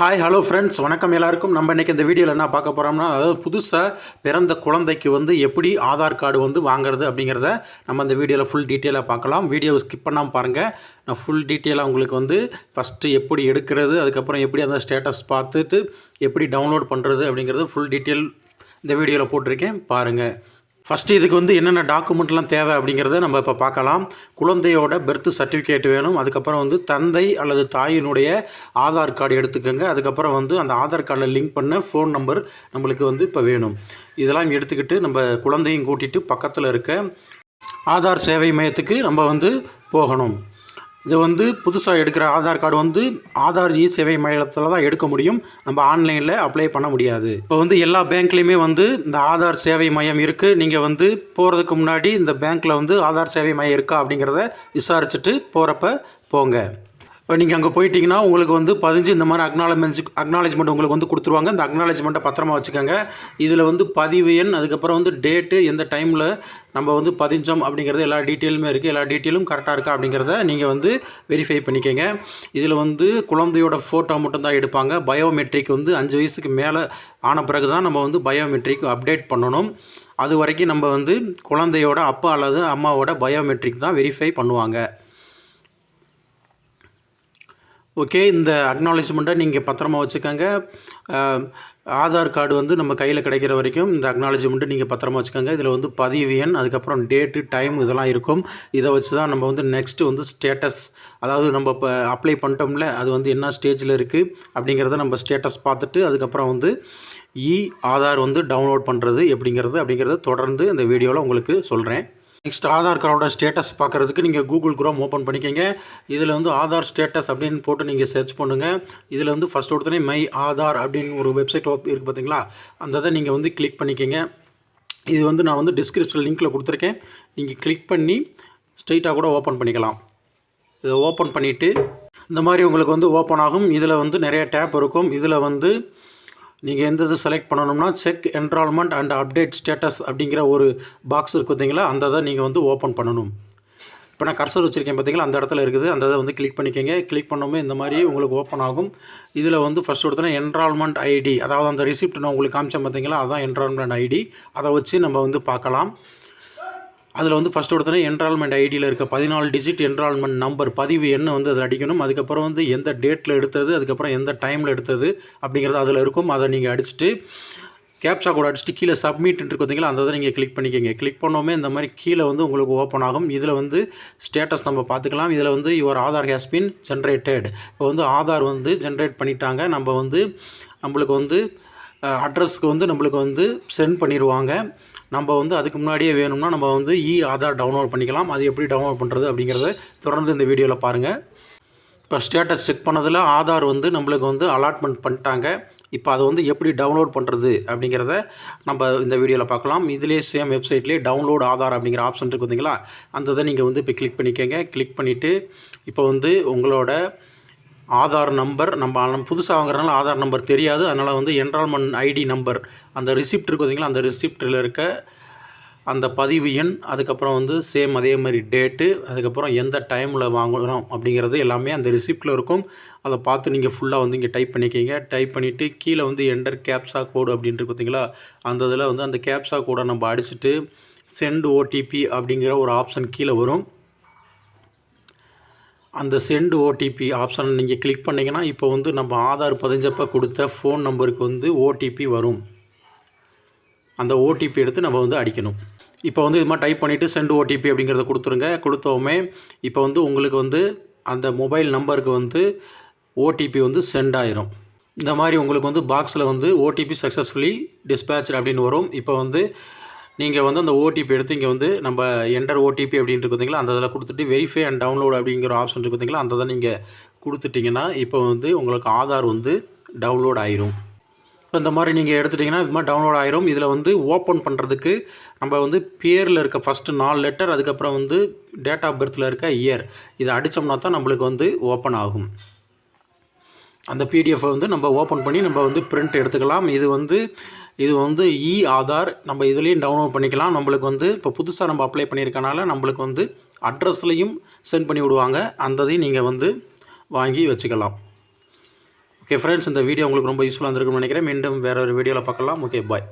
Hi hello friends வணக்கம் எல்லாருக்கும். நம்ம இன்றைக்கி இந்த வீடியோவில் என்ன பார்க்க போகிறோம்னா அதாவது புதுசாக பிறந்த குழந்தைக்கு வந்து எப்படி ஆதார் கார்டு வந்து வாங்குறது அப்படிங்கிறத நம்ம இந்த வீடியோவில் ஃபுல் டீட்டெயிலாக பார்க்கலாம். வீடியோவை ஸ்கிப் பண்ணாமல் பாருங்கள் நான் ஃபுல் டீட்டெயிலாக உங்களுக்கு வந்து ஃபஸ்ட்டு எப்படி எடுக்கிறது அதுக்கப்புறம் எப்படி அந்த ஸ்டேட்டஸ் பார்த்துட்டு எப்படி டவுன்லோட் பண்ணுறது அப்படிங்கிறது ஃபுல் டீட்டெயில் இந்த வீடியோவில் போட்டிருக்கேன். பாருங்கள் ஃபஸ்ட்டு இதுக்கு வந்து என்னென்ன டாக்குமெண்ட்லாம் தேவை அப்படிங்கிறத நம்ம இப்போ பார்க்கலாம். குழந்தையோட பெர்த் சர்டிஃபிகேட் வேணும். அதுக்கப்புறம் வந்து தந்தை அல்லது தாயினுடைய ஆதார் கார்டு எடுத்துக்கோங்க. அதுக்கப்புறம் வந்து அந்த ஆதார் கார்டில் லிங்க் பண்ண ஃபோன் நம்பர் நம்மளுக்கு வந்து இப்போ வேணும். இதெல்லாம் எடுத்துக்கிட்டு நம்ம குழந்தையும் கூட்டிகிட்டு பக்கத்தில் இருக்க ஆதார் சேவை மையத்துக்கு நம்ம வந்து போகணும். இது வந்து புதுசாக எடுக்கிற ஆதார் கார்டு வந்து ஆதார் இ சேவை மையத்தில் தான் எடுக்க முடியும். நம்ம ஆன்லைனில் அப்ளை பண்ண முடியாது. இப்போ வந்து எல்லா பேங்க்லேயுமே வந்து இந்த ஆதார் சேவை மையம் இருக்குது நீங்கள் வந்து போகிறதுக்கு முன்னாடி இந்த பேங்க்கில் வந்து ஆதார் சேவை மையம் இருக்கா அப்படிங்கிறத விசாரிச்சுட்டு போகிறப்ப போங்க. நீங்கள் அங்கே போயிட்டீங்கன்னா உங்களுக்கு வந்து பதிஞ்சு இந்த மாதிரி அக்னாலஜ் அக்னாலஜ்மெண்ட் உங்களுக்கு வந்து கொடுத்துருவாங்க. இந்த அக்னாலஜ்மெண்ட்டை பத்திரமா வச்சுக்கோங்க. இதில் வந்து பதிவு எண் அதுக்கப்புறம் வந்து டேட்டு எந்த டைமில் நம்ம வந்து பதிஞ்சோம் அப்படிங்கிறது எல்லா டீட்டெயிலுமே இருக்குது எல்லா டீட்டெயிலும் கரெக்டாக இருக்கா அப்படிங்கிறத நீங்கள் வந்து வெரிஃபை பண்ணிக்கோங்க. இதில் வந்து குழந்தையோட ஃபோட்டோ மட்டும்தான் எடுப்பாங்க. பயோமெட்ரிக் வந்து அஞ்சு வயசுக்கு மேலே ஆன பிறகு தான் நம்ம வந்து பயோமெட்ரிக் அப்டேட் பண்ணணும். அது வரைக்கும் நம்ம வந்து குழந்தையோட அப்பா அல்லது அம்மாவோட பயோமெட்ரிக் தான் வெரிஃபை பண்ணுவாங்க. ஓகே இந்த அக்னாலேஜ்மெண்ட்டை நீங்கள் பத்திரமா வச்சுக்கோங்க. ஆதார் கார்டு வந்து நம்ம கையில் கிடைக்கிற வரைக்கும் இந்த அக்னாலேஜ்மெண்ட்டு நீங்கள் பத்திரமா வச்சுக்கோங்க. இதில் வந்து பதிவு எண் அதுக்கப்புறம் டேட்டு டைம் இதெல்லாம் இருக்கும். இதை வச்சு தான் நம்ம வந்து நெக்ஸ்ட்டு வந்து ஸ்டேட்டஸ் அதாவது நம்ம இப்போ அப்ளை பண்ணிட்டோம்ல அது வந்து என்ன ஸ்டேஜில் இருக்குது அப்படிங்கிறத நம்ம ஸ்டேட்டஸ் பார்த்துட்டு அதுக்கப்புறம் வந்து இ ஆதார் வந்து டவுன்லோட் பண்ணுறது எப்படிங்கிறது அப்படிங்கிறத தொடர்ந்து இந்த வீடியோவில் உங்களுக்கு சொல்கிறேன் நெக்ஸ்ட் ஆதார் கார்டோட ஸ்டேட்டஸ் பார்க்குறதுக்கு நீங்கள் கூகுள் குரோம் ஓப்பன் பண்ணிக்கோங்க. இதில் வந்து ஆதார் ஸ்டேட்டஸ் அப்படின்னு போட்டு நீங்கள் சர்ச் பண்ணுங்கள் இதில் வந்து ஃபஸ்ட் ஒருத்தனே மை ஆதார் அப்படின்னு ஒரு வெப்சைட் இருக்குது பார்த்தீங்களா அந்த இதை நீங்கள் வந்து கிளிக் பண்ணிக்கோங்க. இது வந்து நான் வந்து டிஸ்கிரிப்ஷன் லிங்க்கில் கொடுத்துருக்கேன். நீங்கள் கிளிக் பண்ணி ஸ்ட்ரைட்டாக கூட ஓப்பன் பண்ணிக்கலாம். இதை ஓப்பன் பண்ணிவிட்டு இந்த மாதிரி உங்களுக்கு வந்து ஓப்பன் ஆகும். இதில் வந்து நிறைய டேப் இருக்கும். இதில் வந்து நீங்கள் எந்த இது செலக்ட் பண்ணணும்னா check enrolment and update status அப்படிங்கிற ஒரு பாக்ஸ் இருக்கு பார்த்தீங்களா? அந்த இதை நீங்கள் வந்து ஓப்பன் பண்ணணும். இப்போ நான் கர்சர் வச்சுருக்கேன் பார்த்தீங்களா? அந்த இடத்துல இருக்குது. அந்த இதை வந்து கிளிக் பண்ணிக்கோங்க. கிளிக் பண்ணோமே இந்த மாதிரி உங்களுக்கு ஓப்பன் ஆகும். இதில் வந்து ஃபஸ்ட் ஒருத்தன என்ரால்மெண்ட் ஐடி அதாவது அந்த ரிசிப்ட் நான் உங்களுக்கு காமிச்சேன் பார்த்தீங்களா? அதான் என்ரால்மெண்ட் ஐடி அதை வச்சு நம்ம வந்து பார்க்கலாம். அதில் வந்து ஃபஸ்ட் ஒருத்தனே என்ரால்மெண்ட் ஐடியில் இருக்க பதினாலு டிஜிட் என்ரால்மெண்ட் நம்பர் பதிவு எண்ணை வந்து அதில் அடிக்கணும். அதுக்கப்புறம் வந்து எந்த டேட்டில் எடுத்தது அதுக்கப்புறம் எந்த டைமில் எடுத்தது அப்படிங்கிறது அதில் இருக்கும். அதை நீங்கள் அடிச்சுட்டு கேப்ஷா கூட அடிச்சுட்டு கீழே சப்மிட் இருக்கு அந்த இதை நீங்கள் கிளிக் பண்ணிக்கோங்க. கிளிக் பண்ணோமே இந்த மாதிரி கீழே வந்து உங்களுக்கு ஓப்பன் ஆகும். இதில் வந்து ஸ்டேட்டஸ் நம்ம பார்த்துக்கலாம். இதில் வந்து your Aadhaar has been generated இப்போ வந்து ஆதார் வந்து ஜென்ரேட் பண்ணிட்டாங்க. நம்ம வந்து நம்மளுக்கு வந்து அட்ரஸ்க்கு வந்து நம்மளுக்கு வந்து சென்ட் பண்ணிடுவாங்க நம்ம வந்து அதுக்கு முன்னாடியே வேணும்னா நம்ம வந்து இ ஆதார் டவுன்லோட் பண்ணிக்கலாம். அது எப்படி டவுன்லோட் பண்ணுறது அப்படிங்கிறத தொடர்ந்து இந்த வீடியோவில் பாருங்கள் இப்போ ஸ்டேட்டஸ் செக் பண்ணதில் ஆதார் வந்து நம்மளுக்கு வந்து அலாட்மெண்ட் பண்ணிட்டாங்க. இப்போ அதை வந்து எப்படி டவுன்லோட் பண்ணுறது அப்படிங்கிறத நம்ம இந்த வீடியோவில் பார்க்கலாம். இதிலே சேம் வெப்சைட்லேயே டவுன்லோட் ஆதார் அப்படிங்கிற ஆப்ஷன் இருக்குது பார்த்தீங்களா அந்த இதை நீங்கள் வந்து இப்போ கிளிக் பண்ணிக்கோங்க. கிளிக் பண்ணிவிட்டு இப்போ வந்து உங்களோட ஆதார் நம்பர் நம்ம புதுசாக வாங்குறதுனால ஆதார் நம்பர் தெரியாது. அதனால் வந்து என்ரால்மெண்ட் ஐடி நம்பர் அந்த ரிசிப்ட் இருக்கு பார்த்தீங்களா அந்த ரிசிப்டில் இருக்க அந்த பதிவு எண் அதுக்கப்புறம் வந்து சேம் அதே மாதிரி டேட்டு அதுக்கப்புறம் எந்த டைமில் வாங்குகிறோம் அப்படிங்கிறது எல்லாமே அந்த ரிசிப்டில் இருக்கும். அதை பார்த்து நீங்கள் ஃபுல்லாக வந்து இங்கே டைப் பண்ணிக்கிங்க. டைப் பண்ணிவிட்டு கீழே வந்து என்டர் கேப்சா கோடு அப்படின்ட்டு பார்த்தீங்களா அந்த இதில் வந்து அந்த கேப்சா கோடை நம்ம அடிச்சுட்டு சென்ட் ஓடிபி அப்படிங்கிற ஒரு ஆப்ஷன் கீழே வரும். அந்த செண்டு ஓடிபி ஆப்ஷனை நீங்கள் கிளிக் பண்ணிங்கன்னா இப்போ வந்து நம்ம ஆதார் பதிஞ்சப்போ கொடுத்த ஃபோன் நம்பருக்கு வந்து ஓடிபி வரும். அந்த ஓடிபி எடுத்து நம்ம வந்து அடிக்கணும். இப்போ வந்து இது மாதிரி டைப் பண்ணிவிட்டு செண்டு ஓடிபி அப்படிங்கிறத கொடுத்துருங்க. கொடுத்தோமே இப்போ வந்து உங்களுக்கு வந்து அந்த மொபைல் நம்பருக்கு வந்து ஓடிபி வந்து சென்ட் ஆயிரும். இந்த மாதிரி உங்களுக்கு வந்து பாக்ஸில் வந்து ஓடிபி சக்ஸஸ்ஃபுல்லி டிஸ்பேச் அப்படின்னு வரும். இப்போ வந்து நீங்கள் வந்து அந்த ஓடிபி எடுத்து இங்கே வந்து நம்ம என்டர் ஓடிபி அப்படின்ட்டு இருக்குதுங்களா அந்த இதில் கொடுத்துட்டு வெரிஃபை அண்ட் டவுன்லோட் அப்படிங்கிற ஆப்ஷன் இருக்குதுங்களா அந்த இதை நீங்கள் கொடுத்துட்டிங்கன்னா இப்போ வந்து உங்களுக்கு ஆதார் வந்து டவுன்லோட் ஆயிரும். இப்போ இந்த மாதிரி நீங்கள் எடுத்துட்டிங்கன்னா இது மாதிரி டவுன்லோட் ஆயிரும். இதில் வந்து ஓப்பன் பண்ணுறதுக்கு நம்ம வந்து பேரில் இருக்க ஃபஸ்ட்டு நாலு லெட்டர் அதுக்கப்புறம் வந்து டேட் ஆஃப் பர்த்தில் இருக்க இயர் இதை அடித்தோம்னா தான் நம்மளுக்கு வந்து ஓப்பன் ஆகும். அந்த பிடிஎஃப் வந்து நம்ம ஓப்பன் பண்ணி நம்ம வந்து பிரிண்ட் எடுத்துக்கலாம். இது வந்து இது வந்து இ ஆதார் நம்ம இதுலேயும் டவுன்லோட் பண்ணிக்கலாம். நம்மளுக்கு வந்து இப்போ புதுசாக நம்ம அப்ளை பண்ணியிருக்கனால நம்மளுக்கு வந்து அட்ரஸ்லையும் சென்ட் பண்ணி விடுவாங்க. அந்ததையும் நீங்கள் வந்து வாங்கி வச்சுக்கலாம். ஓகே ஃப்ரெண்ட்ஸ் இந்த வீடியோ உங்களுக்கு ரொம்ப யூஸ்ஃபுல்லாக இருந்திருக்கும்னு நினைக்கிறேன். மீண்டும் வேறு ஒரு வீடியோவில் பார்க்கலாம். Okay bye